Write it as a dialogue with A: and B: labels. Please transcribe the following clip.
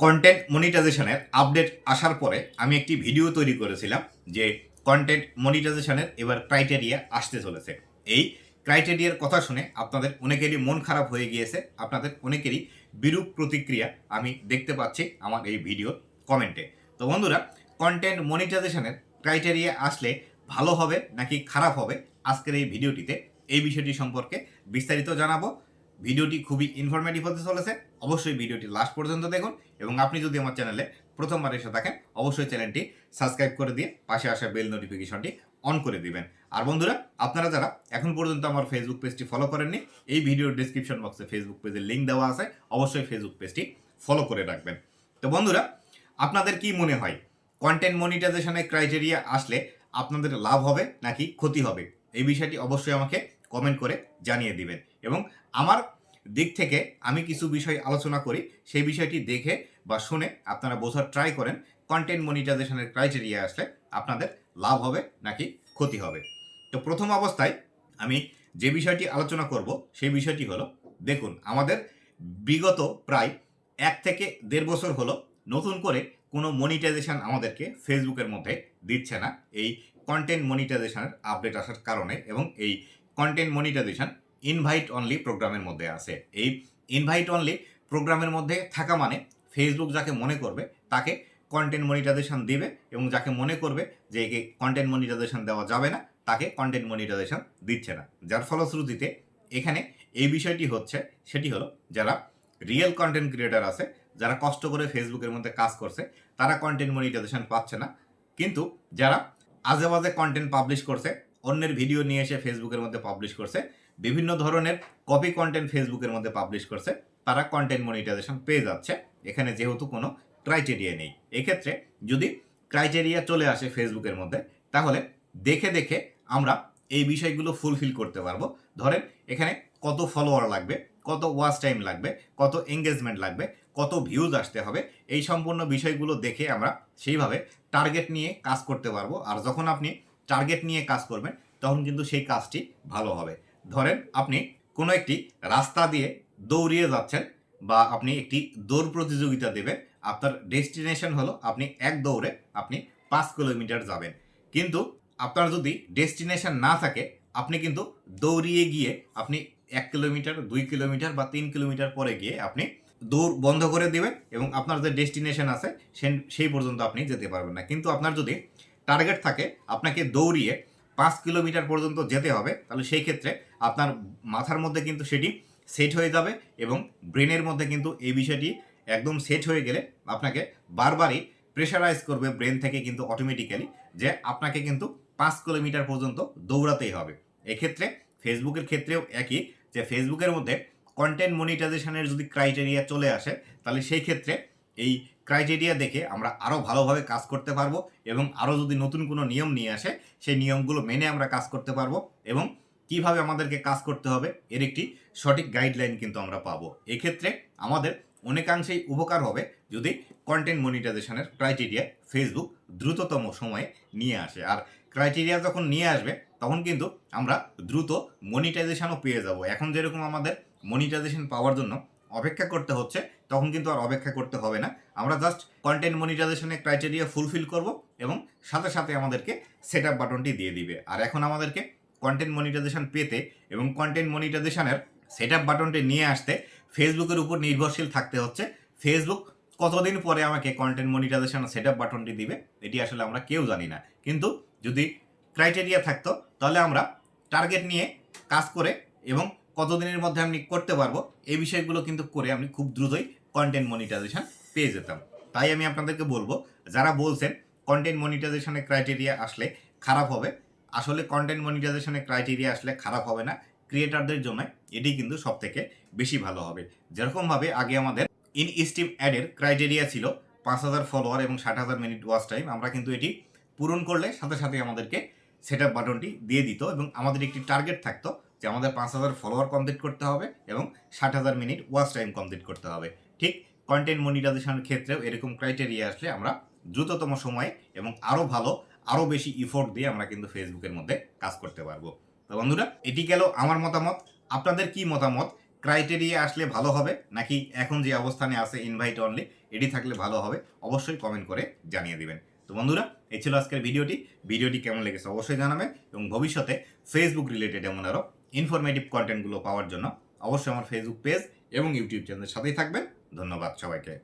A: Content মনিটাইজেশনের update আসার পরে আমি একটি ভিডিও তৈরি করেছিলাম যে কন্টেন্ট মনিটাইজেশনের এবার ক্রাইটেরিয়া আসতে চলেছে। এই ক্রাইটেরিয়ার কথা শুনে আপনাদের অনেকেরই মন খারাপ হয়ে গিয়েছে, আপনাদের অনেকেরই বিরূপ প্রতিক্রিয়া আমি দেখতে পাচ্ছি আমার এই ভিডিও কমেন্টে তো বন্ধুরা কন্টেন্ট মনিটাইজেশনের ক্রাইটেরিয়া আসলে ভালো হবে নাকি খারাপ হবে? আজকের এই ভিডিওটিতে এই বিষয়টি সম্পর্কে বিস্তারিত জানাব। ভিডিওটি খুবই ইনফরমেটিভ হতে চলেছে। অবশ্যই ভিডিওটি লাস্ট পর্যন্ত দেখুন এবং আপনি যদি আমার চ্যানেলে প্রথমবার এসে থাকেন, অবশ্যই চ্যানেলটি সাবস্ক্রাইব করে দিয়ে পাশে আসা বেল নোটিফিকেশনটি অন করে দিবেন। আর বন্ধুরা, আপনারা যারা এখন পর্যন্ত আমার ফেসবুক পেজটি ফলো করেননি, এই ভিডিওর ডিসক্রিপশন বক্সে ফেসবুক পেজের লিঙ্ক দেওয়া আছে, অবশ্যই ফেসবুক পেজটি ফলো করে রাখবেন। তো বন্ধুরা, আপনাদের কি মনে হয়? কন্টেন্ট মনিটাইজেশনের ক্রাইটেরিয়া আসলে আপনাদের লাভ হবে নাকি ক্ষতি হবে? এই বিষয়টি অবশ্যই আমাকে কমেন্ট করে জানিয়ে দিবেন। এবং আমার দিক থেকে আমি কিছু বিষয় আলোচনা করি, সেই বিষয়টি দেখে বা শুনে আপনারা বোঝার ট্রাই করেন কন্টেন্ট মনিটাইজেশনের ক্রাইটেরিয়া আসলে আপনাদের লাভ হবে নাকি ক্ষতি হবে। তো প্রথম অবস্থায় আমি যে বিষয়টি আলোচনা করব, সেই বিষয়টি হলো, দেখুন, আমাদের বিগত প্রায় এক থেকে দেড় বছর হলো, নতুন করে কোনো মনিটাইজেশন আমাদেরকে ফেসবুকের মধ্যে দিচ্ছে না। এই কন্টেন্ট মনিটাইজেশানের আপডেট আসার কারণে এবং এই কন্টেন্ট মনিটাইজেশন ইনভাইট অনলি প্রোগ্রামের মধ্যে আছে। এই ইনভাইট অনলি প্রোগ্রামের মধ্যে থাকা মানে ফেসবুক যাকে মনে করবে, তাকে কন্টেন্ট মনিটাইজেশন দিবে এবং যাকে মনে করবে যে একে কন্টেন্ট মনিটাইজেশন দেওয়া যাবে না, তাকে কন্টেন্ট মনিটাইজেশন দিচ্ছে না। যার ফলশ্রুতিতে এখানে এই বিষয়টি হচ্ছে, সেটি হলো যারা রিয়েল কন্টেন্ট ক্রিয়েটার আছে, যারা কষ্ট করে ফেসবুকের মধ্যে কাজ করছে, তারা কন্টেন্ট মনিটাইজেশন পাচ্ছে না। কিন্তু যারা আজে বাজে কন্টেন্ট পাবলিশ করছে অন্যের ভিডিও নিয়ে এসে ফেসবুকের মধ্যে পাবলিশ করছে। বিভিন্ন ধরনের কপি কন্টেন্ট ফেসবুকের মধ্যে পাবলিশ করছে। তারা কন্টেন্ট মনিটাইজেশন পেয়ে যাচ্ছে। এখানে যেহেতু কোনো ক্রাইটেরিয়া নেই। এক্ষেত্রে যদি ক্রাইটেরিয়া চলে আসে ফেসবুকের মধ্যে, তাহলে দেখে দেখে আমরা এই বিষয়গুলো ফুলফিল করতে পারব। ধরেন, এখানে কত ফলোয়ার লাগবে, কত ওয়াচ টাইম লাগবে, কত এঙ্গেজমেন্ট লাগবে, কত ভিউজ আসতে হবে, এই সম্পূর্ণ বিষয়গুলো দেখে আমরা সেইভাবে টার্গেট নিয়ে কাজ করতে পারব। আর যখন আপনি টার্গেট নিয়ে কাজ করবেন, তখন কিন্তু সেই কাজটি ভালো হবে। ধরেন আপনি কোনো একটি রাস্তা দিয়ে দৌড়িয়ে যাচ্ছেন বা আপনি একটি দৌড় প্রতিযোগিতা দেবেন, আপনার ডেস্টিনেশন হলো আপনি এক দৌড়ে আপনি পাঁচ কিলোমিটার যাবেন। কিন্তু আপনার যদি ডেস্টিনেশন না থাকে, আপনি কিন্তু দৌড়িয়ে গিয়ে আপনি এক কিলোমিটার, দুই কিলোমিটার বা তিন কিলোমিটার পরে গিয়ে আপনি দৌড় বন্ধ করে দেবেন এবং আপনার যে ডেস্টিনেশন আছে সেই পর্যন্ত আপনি যেতে পারবেন না। কিন্তু আপনার যদি টার্গেট থাকে, আপনাকে দৌড়িয়ে পাঁচ কিলোমিটার পর্যন্ত যেতে হবে, তাহলে সেই ক্ষেত্রে আপনার মাথার মধ্যে কিন্তু সেটি সেট হয়ে যাবে এবং ব্রেনের মধ্যে কিন্তু এই বিষয়টি একদম সেট হয়ে গেলে আপনাকে বারবারই প্রেশারাইজ করবে ব্রেন থেকে কিন্তু অটোমেটিক্যালি যে আপনাকে কিন্তু পাঁচ কিলোমিটার পর্যন্ত দৌড়াতেই হবে। এক্ষেত্রে ফেসবুকের ক্ষেত্রেও একই যে ফেসবুকের মধ্যে কন্টেন্ট মনিটাইজেশনের যদি ক্রাইটেরিয়া চলে আসে, তাহলে সেই ক্ষেত্রে এই ক্রাইটেরিয়া দেখে আমরা আরও ভালোভাবে কাজ করতে পারব এবং আরও যদি নতুন কোনো নিয়ম নিয়ে আসে, সেই নিয়মগুলো মেনে আমরা কাজ করতে পারব এবং কীভাবে আমাদেরকে কাজ করতে হবে এর একটি সঠিক গাইডলাইন কিন্তু আমরা পাবো। এক্ষেত্রে আমাদের অনেকাংশেই উপকার হবে যদি কন্টেন্ট মনিটাইজেশনের ক্রাইটেরিয়া ফেসবুক দ্রুততম সময়ে নিয়ে আসে। আর ক্রাইটেরিয়া যখন নিয়ে আসবে, তখন কিন্তু আমরা দ্রুত মনিটাইজেশনও পেয়ে যাব। এখন যেরকম আমাদের মনিটাইজেশন পাওয়ার জন্য অপেক্ষা করতে হচ্ছে, তখন কিন্তু আর অপেক্ষা করতে হবে না। আমরা জাস্ট কন্টেন্ট মনিটাইজেশনের ক্রাইটেরিয়া ফুলফিল করব এবং সাথে সাথে আমাদেরকে সেট আপ বাটনটি দিয়ে দিবে। আর এখন আমাদেরকে কন্টেন্ট মনিটাইজেশন পেতে এবং কন্টেন্ট মনিটাইজেশনের সেট আপ বাটনটি নিয়ে আসতে ফেসবুকের উপর নির্ভরশীল থাকতে হচ্ছে। ফেসবুক কতদিন পরে আমাকে কন্টেন্ট মনিটাইজেশন সেট আপ বাটনটি দিবে, এটি আসলে আমরা কেউ জানি না। কিন্তু যদি ক্রাইটেরিয়া থাকতো, তাহলে আমরা টার্গেট নিয়ে কাজ করে এবং কতদিনের মধ্যে আমি করতে পারব, এই বিষয়গুলো কিন্তু করে আমি খুব দ্রুতই কন্টেন্ট মনিটাইজেশন পেয়ে যেতাম। তাই আমি আপনাদেরকে বলব, যারা বলছেন কন্টেন্ট মনিটাইজেশনের ক্রাইটেরিয়া আসলে খারাপ হবে, আসলে কন্টেন্ট মনিটাইজেশনের ক্রাইটেরিয়া আসলে খারাপ হবে না ক্রিয়েটারদের জন্য এটি কিন্তু সব থেকে বেশি ভালো হবে। যেরকমভাবে আগে আমাদের ইন স্টিম অ্যাডের ক্রাইটেরিয়া ছিল, পাঁচ হাজার ফলোয়ার এবং ষাট হাজার মিনিট ওয়াচ টাইম আমরা কিন্তু এটি পূরণ করলে সাথে সাথে আমাদেরকে সেট আপ বাটনটি দিয়ে দিত এবং আমাদের একটি টার্গেট থাকতো যে আমাদের পাঁচ হাজার ফলোয়ার কমপ্লিট করতে হবে এবং ষাট হাজার মিনিট ওয়াচ টাইম কমপ্লিট করতে হবে। ঠিক কন্টেন্ট মনিটাইজেশনের ক্ষেত্রেও এরকম ক্রাইটেরিয়া আসলে আমরা দ্রুততম সময়ে এবং আরও ভালো আরও বেশি ইফোর্ট দিয়ে আমরা কিন্তু ফেসবুকের মধ্যে কাজ করতে পারব। তো বন্ধুরা, এটি গেল আমার মতামত। আপনাদের কি মতামত? ক্রাইটেরিয়া আসলে ভালো হবে নাকি এখন যে অবস্থানে আছে ইনভাইট অনলি এটি থাকলে ভালো হবে? অবশ্যই কমেন্ট করে জানিয়ে দিবেন। তো বন্ধুরা এই ছিল আজকের ভিডিওটি। ভিডিওটি কেমন লেগেছে অবশ্যই জানাবেন এবং ভবিষ্যতে ফেসবুক রিলেটেড এমন আরও ইনফরমেটিভ কন্টেন্টগুলো পাওয়ার জন্য অবশ্যই আমার ফেসবুক পেজ এবং ইউটিউব চ্যানেলের সাথেই থাকবেন। ধন্যবাদ সবাইকে।